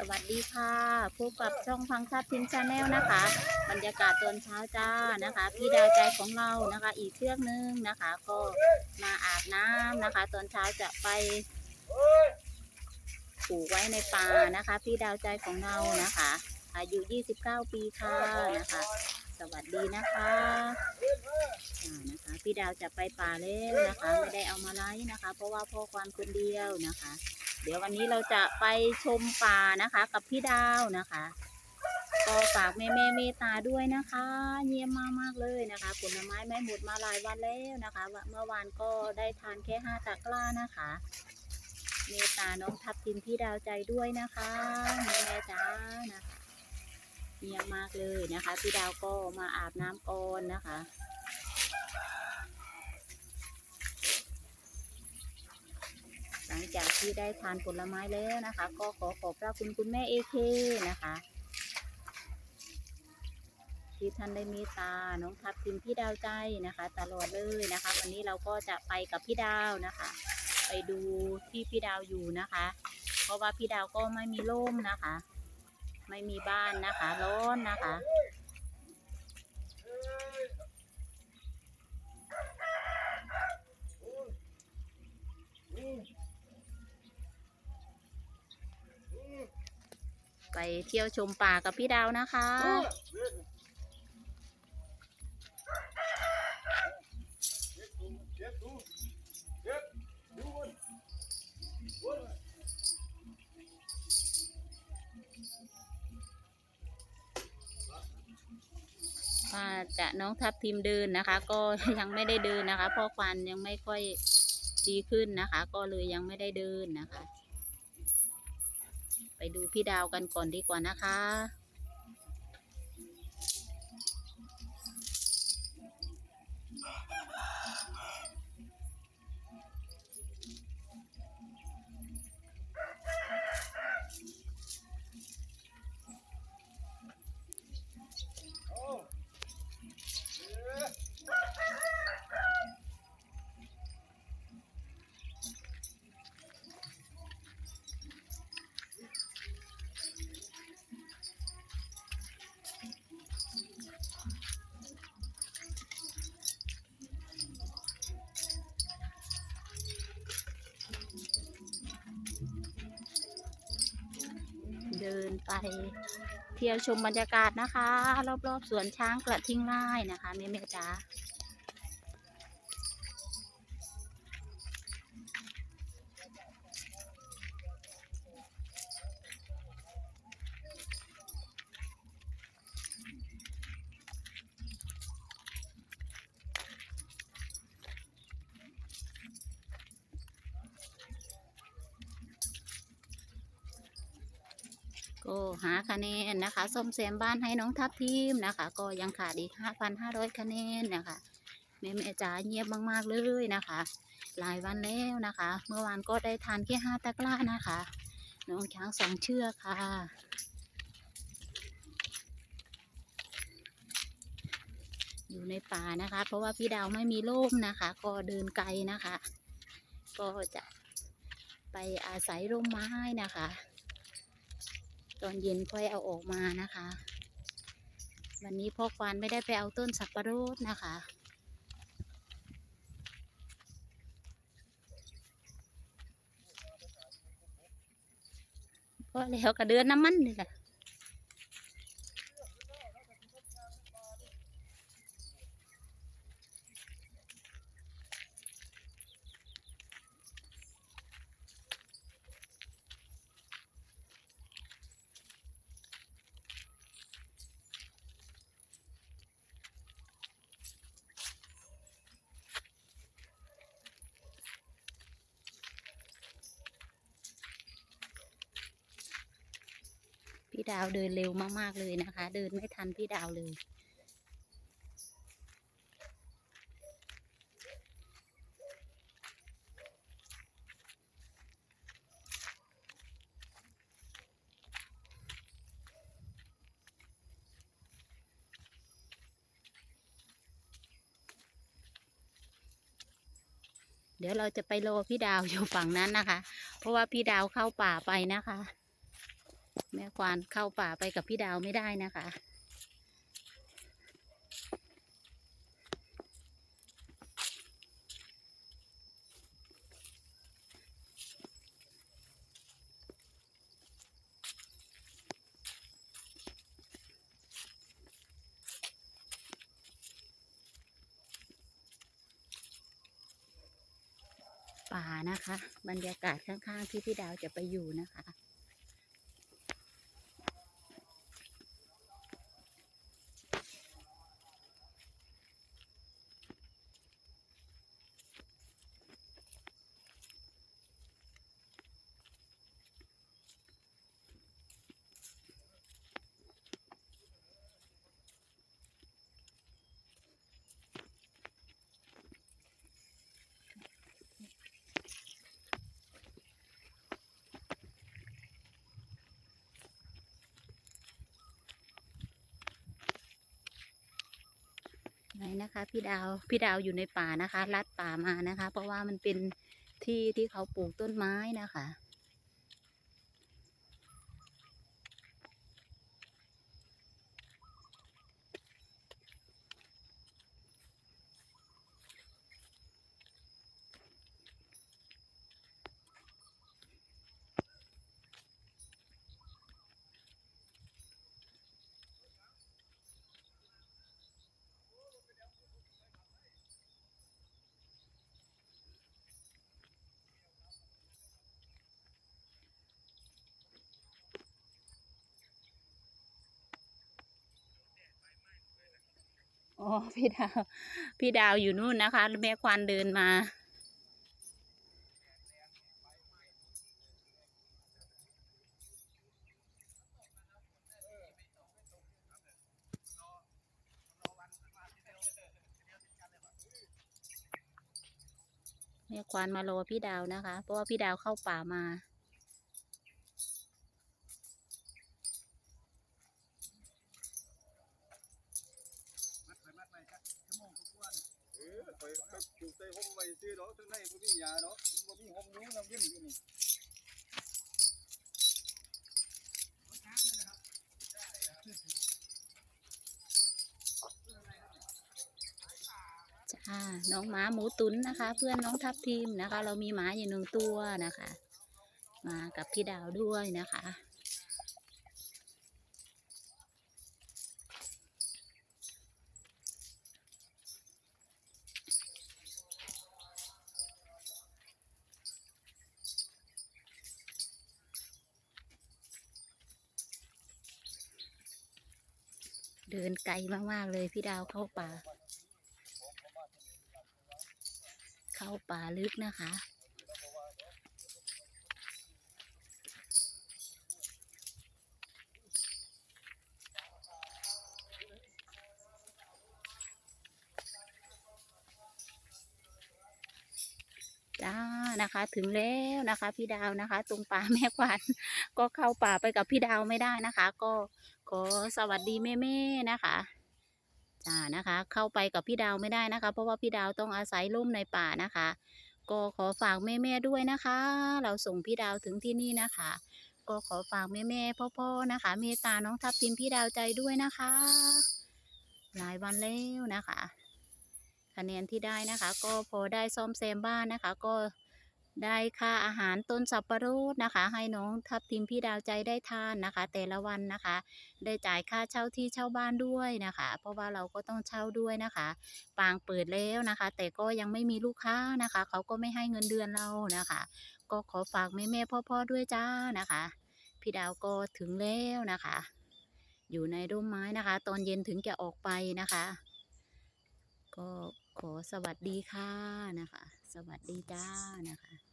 สวัสดีค่ะพบกับช่องพังทับทิมชาแนลนะคะ บรรยากาศตอนเช้าจ้านะคะ พี่ดาวใจของเรานะคะ อีกเชือกนึงนะคะ ก็มาอาบน้ำนะคะ ตอนเช้าจะไปปลูกไว้ในป่านะคะ พี่ดาวใจของเรานะคะ อายุ 29 ปีค่ะนะคะ สวัสดีนะคะนะคะ พี่ดาวจะไปป่าแล้วนะคะ ไม่ได้เอามาไลฟ์นะคะ เพราะว่าพ่อความคนเดียวนะคะ เดี๋ยววันนี้เราจะไปชมป่านะคะ กับพี่ดาวนะคะก็ฝากแม่แม่เมตาด้วยนะคะ เยี่ยมมากมากเลยนะคะ ผลไม้ไม่หมดมาหลายวันแล้วนะคะเมื่อวานก็ได้ทานแค่ห้าตะกร้านะคะ เมตาน้องทับทิมพี่ดาวใจด้วยนะคะแม่แม่จ้านะคะเยี่ยมมากเลยนะคะ พี่ดาวก็มาอาบน้ำก่อนนะคะ ลังจากที่ได้ทานผลไม้แล้วนะคะ ก็ขอขอบพระคุณคุณแม่เอเคนะคะ ที่ท่านได้เมตตา น้องทับทิมพี่ดาวใจนะคะ ตลอดเลยนะคะ วันนี้เราก็จะไปกับพี่ดาวนะคะ ไปดูที่พี่ดาวอยู่นะคะ เพราะว่าพี่ดาวก็ไม่มีร่มนะคะ ไม่มีบ้านนะคะ ร้อนนะคะ ไปเที่ยวชมป่ากับพี่ดาวนะคะ ว่าจะน้องทับทีมเดินนะคะ ก็ยังไม่ได้เดินนะคะพราะควันยังไม่ค่อยดีขึ้นนะคะ ก็เลยยังไม่ได้เดินนะคะ ไปดูพี่ดาวกันก่อนดีกว่านะคะ นไป เที่ยวชมบรรยากาศนะคะ รอบๆสวนช้างกระทิงไร่นะคะแม่แม่จ๋า ก็หาคะแนนนะคะส้มแซมบ้านให้น้องทัพทีมนะคะ ก็ยังขาดอีก5,500 คะแนนนะคะแม่แม่จ๋าเงียบมากๆเลยนะคะ หลายวันแล้วนะคะ เมื่อวานก็ได้ทานแค่ห้าตะกร้านะคะ น้องช้างสองเชือกค่ะอยู่ในป่านะคะ เพราะว่าพี่ดาวไม่มีร่มนะคะ ก็เดินไกลนะคะ ก็จะไปอาศัยร่มไม้นะคะ ตอนเย็นค่อยเอาออกมานะคะ วันนี้พ่อควานไม่ได้ไปเอาต้นสับปะรดนะคะ ก็แล้วกะเดือนน้ำมันนี่แหละ พี่ดาวเดินเร็วมากๆเลยนะคะ เดินไม่ทันพี่ดาวเลยเดี๋ยวเราจะไปรอพี่ดาวอยู่ฝั่งนั้นนะคะ เพราะว่าพี่ดาวเข้าป่าไปนะคะ แม่ควานเข้าป่าไปกับพี่ดาวไม่ได้นะคะ ป่านะคะ บรรยากาศข้างๆที่พี่ดาวจะไปอยู่นะคะ นะคะ พี่ดาวพี่ดาวอยู่ในป่านะคะ ลัดป่ามานะคะ เพราะว่ามันเป็นที่ที่เขาปลูกต้นไม้นะคะ อ๋อพี่ดาว พี่ดาวอยู่นู่นนะคะ แม่ควานเดินมา แม่ควานมารอพี่ดาวนะคะ เพราะว่าพี่ดาวเข้าป่ามา เออไปก็อยู่ใต้ห่มไว้ซื้อดอกทั้งในบ่มียาดอกมันบ่มีห่มอยู่น้ำเย็นอยู่นี่จ้าน้องหมาหมูตุ๋นนะคะ เพื่อนน้องทับทีมนะคะ เรามีหมาอยู่หนึ่งตัวนะคะ มากับพี่ดาวด้วยนะคะ เดินไกลมากๆเลยพี่ดาวเข้าป่า เข้าป่าลึกนะคะ จ้านะคะ ถึงแล้วนะคะ พี่ดาวนะคะ ตรงป่าแม่ขวัญก็เข้าป่าไปกับพี่ดาวไม่ได้นะคะ ก็ ขอสวัสดีแม่ๆนะคะจ้านะคะ เข้าไปกับพี่ดาวไม่ได้นะคะ เพราะว่าพี่ดาวต้องอาศัยร่มในป่านะคะ ก็ขอฝากแม่ๆด้วยนะคะ เราส่งพี่ดาวถึงที่นี่นะคะ ก็ขอฝากแม่ๆพ่อๆนะคะเมตตาน้องทับทิมพี่ดาวใจด้วยนะคะ หลายวันแล้วนะคะ คะแนนที่ได้นะคะ ก็พอได้ซ่อมแซมบ้านนะคะ ก็ ได้ค่าอาหารต้นสับปะรดนะคะ ให้น้องทับทิมพี่ดาวใจได้ทานนะคะ แต่ละวันนะคะ ได้จ่ายค่าเช่าที่เช่าบ้านด้วยนะคะ เพราะว่าเราก็ต้องเช่าด้วยนะคะ ปางเปิดแล้วนะคะ แต่ก็ยังไม่มีลูกค้านะคะ เขาก็ไม่ให้เงินเดือนเรานะคะ ก็ขอฝากแม่แม่พ่อพ่อๆด้วยจ้านะคะ พี่ดาวก็ถึงแล้วนะคะ อยู่ในร่มไม้นะคะ ตอนเย็นถึงจะออกไปนะคะ ก็ขอสวัสดีค่ะนะคะ สวัสดีจ้านะคะ